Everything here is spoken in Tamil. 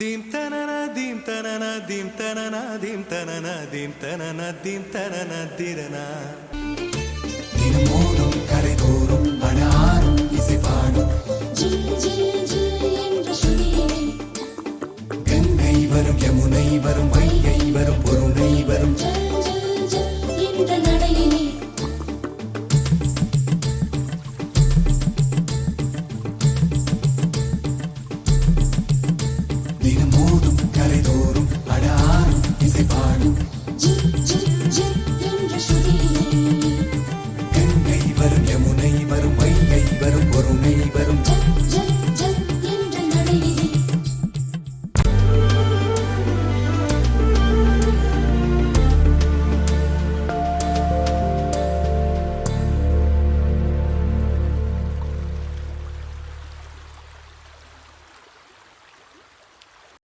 தீம் தனன தீம் தனன தீம் தனன தீம் தனன தீம் தனன தீம் தனன திரனா. தினமோதும் கரைதோறும் அனாரும் இசை பாடும் ஜில் ஜில் ஜில் என்ற சுழியிலே கங்கை வரும் யமுனை வரும் வைகை வரும் பொருணை வரும் Caretón.